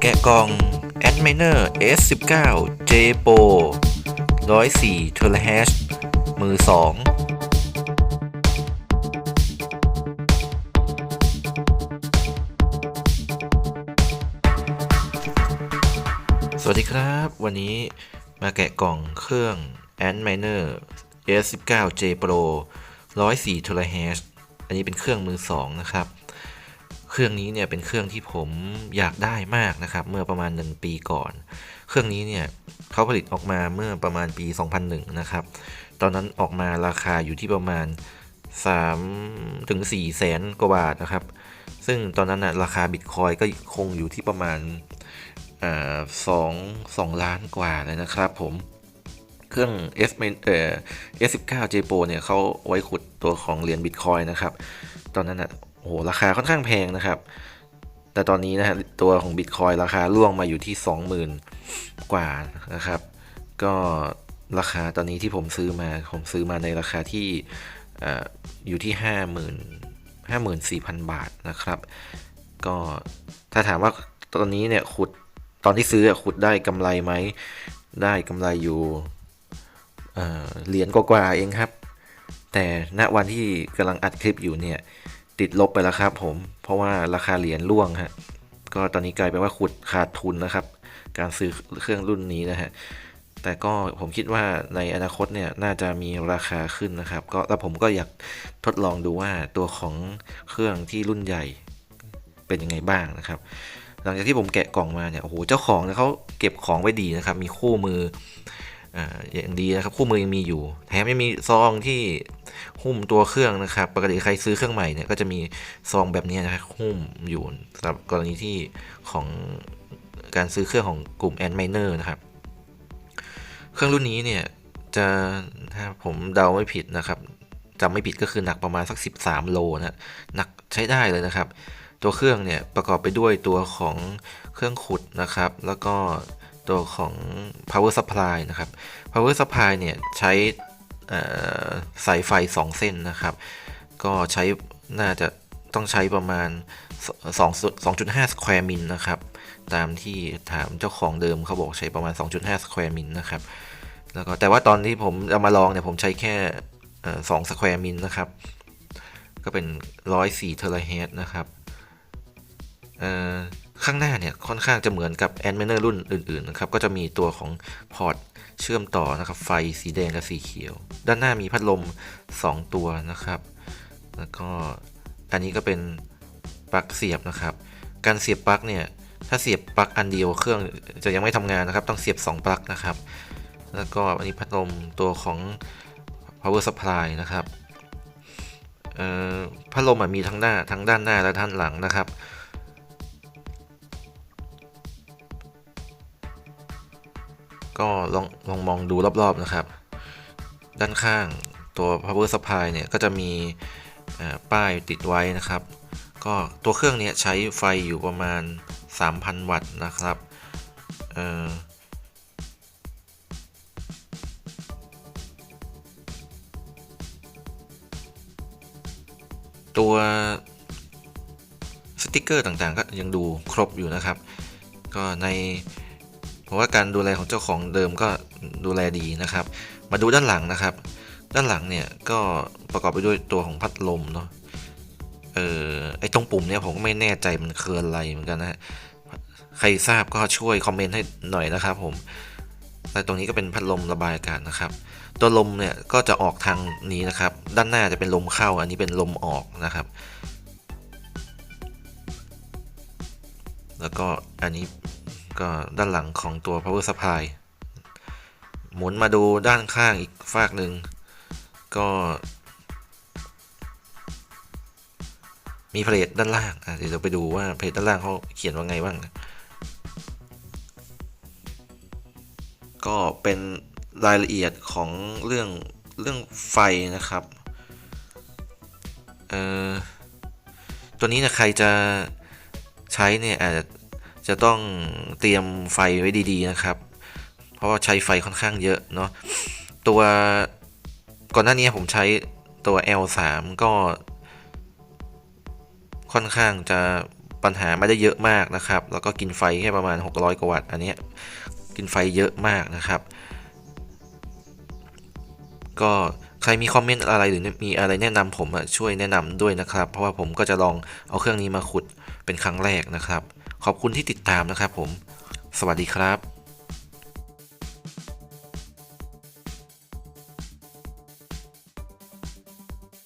แกะกล่อง Adminer S19 J Pro 104 t e r a h z มือ 2สวัสดีครับ วันนี้มาแกะกล่องเครื่อง Antminer S19 J Pro 104 t e r a h z อันนี้เป็นเครื่องมือ 2 นะครับ เครื่องนี้เนี่ยเป็นเครื่องที่ผมอยากได้มากนะครับ เมื่อประมาณ 1 ปีก่อน เครื่องนี้เนี่ยเขาผลิตออกมาเมื่อประมาณปี 2001 นะครับ ตอนนั้นออกมาราคาอยู่ที่ประมาณ3ถึง4แสนกว่าบาทนะครับ ซึ่งตอนนั้นนะราคาบิตคอยก็คงอยู่ที่ประมาณสองสองล้านกว่าเลยนะครับผม เครื่อง S เอ่อ S19 J Pro เนี่ยเขาไว้ขุดตัวของเหรียญบิตคอยนะครับ ตอนนั้นนะ โอ้โหราคาค่อนข้างแพงนะครับ แต่ตอนนี้นะฮะตัวของบิตคอยราคาล่วงมาอยู่ที่ 20,000 กว่านะครับ ก็ราคาตอนนี้ที่ผมซื้อมา ผมซื้อมาในราคาที่ออยู่ที่ 50,000 54,000 บาทนะครับ ก็ถ้าถามว่าตอนนี้เนี่ยขุดตอนที่ซื้อขุดได้กำไรไหม ได้กำไรอยู่เเหรียญกว่าๆเองครับ แต่ณวันที่กำลังอัดคลิปอยู่เนี่ย ติดลบไปแล้วครับผม เพราะว่าราคาเหรียญร่วงฮะ ก็ตอนนี้กลายเป็นว่าขุดขาดทุนนะครับ การซื้อเครื่องรุ่นนี้นะฮะ แต่ก็ผมคิดว่าในอนาคตเนี่ยน่าจะมีราคาขึ้นนะครับ ก็แล้วผมก็อยากทดลองดูว่าตัวของเครื่องที่รุ่นใหญ่เป็นยังไงบ้างนะครับ หลังจากที่ผมแกะกล่องมาเนี่ย โอ้โห เจ้าของเนี่ยเขาเก็บของไว้ดีนะครับ มีคู่มือ อย่างดีนะครับคู่มือยังมีอยู่ แถมยังมีซองที่หุ้มตัวเครื่องนะครับ ปกติใครซื้อเครื่องใหม่เนี่ยก็จะมีซองแบบนี้นะครับหุ้มอยู่สำหรับกรณีที่ของการซื้อเครื่องของกลุ่ม a n d m i n e r นะครับ เครื่องรุ่นนี้เนี่ยจะถ้าผมเดาไม่ผิดนะครับจำไม่ผิดก็คือหนักประมาณสัก 13 โลนะหนักใช้ได้เลยนะครับ ตัวเครื่องเนี่ยประกอบไปด้วยตัวของเครื่องขุดนะครับ แล้วก็ ตัวของ power supply นะครับ power supply เนี่ยใช้สายไฟ 2 เส้นนะครับ ก็ใช้น่าจะต้องใช้ประมาณ2 2.5 square min นะครับ ตามที่ถามเจ้าของเดิมเขาบอกใช้ประมาณ 2.5 square min นะครับ แล้วก็แต่ว่าตอนที่ผมเอามาลองเนี่ยผมใช้แค่สอง square min นะครับ ก็เป็น 104 t e r a h z นะครับ ข้างหน้าเนี่ยค่อนข้างจะเหมือนกับ a n m a n e r รุ่นอื่นๆนะครับก็จะมีตัวของพอร์ตเชื่อมต่อนะครับไฟสีแดงกับสีเขียว ด้านหน้ามีพัดลม 2 ตัวนะครับ แล้วก็อันนี้ก็เป็นปลั๊กเสียบนะครับ การเสียบปลั๊กเนี่ยถ้าเสียบปลั๊กอันเดียวเครื่องจะยังไม่ทำงานนะครับ ต้องเสียบ 2 ปลั๊กนะครับ แล้วก็อันนี้พัดลมตัวของ power supply นะครับพัดลมมีทั้งหน้าทั้งด้านหน้าและด้านหลังนะครับ ก็ลองลองมองดูรอบๆนะครับ ด้านข้างตัว power supply เนี่ยก็จะมีป้ายติดไว้นะครับ ก็ตัวเครื่องนี้ใช้ไฟอยู่ประมาณ 3,000 วัตต์นะครับตัวสติกเกอร์ต่างๆ ก็ยังดูครบอยู่นะครับ ก็ใน เพราะว่าการดูแลของเจ้าของเดิมก็ดูแลดีนะครับ มาดูด้านหลังนะครับ ด้านหลังเนี่ยก็ประกอบไปด้วยตัวของพัดลมเนาะเออไอตรงปุ่มเนี่ยผมก็ไม่แน่ใจมันคืออะไรเหมือนกันนะฮะใครทราบก็ช่วยคอมเมนต์ให้หน่อยนะครับผมแต่ตรงนี้ก็เป็นพัดลมระบายอากาศนะครับ ตัวลมเนี่ยก็จะออกทางนี้นะครับ ด้านหน้าจะเป็นลมเข้า อันนี้เป็นลมออกนะครับ แล้วก็อันนี้ ก็ด้านหลังของตัว power supply หมุนมาดูด้านข้างอีกฝากหนึ่งก็ มีเพลทด้านล่างเดี๋ยวเราไปดูว่าเพลทด้านล่างเขาเขียนว่าไงบ้าง ก็เป็นรายละเอียดของเรื่องเรื่องไฟนะครับตัวนี้นะใครจะใช้เนี่ยอาจจะ จะต้องเตรียมไฟไว้ดีๆนะครับ เพราะว่าใช้ไฟค่อนข้างเยอะเนาะตัวก่อนหน้านี้ผมใช้ตัว L3 ก็ค่อนข้างจะปัญหาไม่ได้เยอะมากนะครับ แล้วก็กินไฟแค่ประมาณ 600 กว่าวัตต์อันนี้กินไฟเยอะมากนะครับ ก็ใครมีคอมเมนต์อะไรหรือมีอะไรแนะนำผมช่วยแนะนำด้วยนะครับ เพราะว่าผมก็จะลองเอาเครื่องนี้มาขุดเป็นครั้งแรกนะครับ ขอบคุณที่ติดตามนะครับผม สวัสดีครับ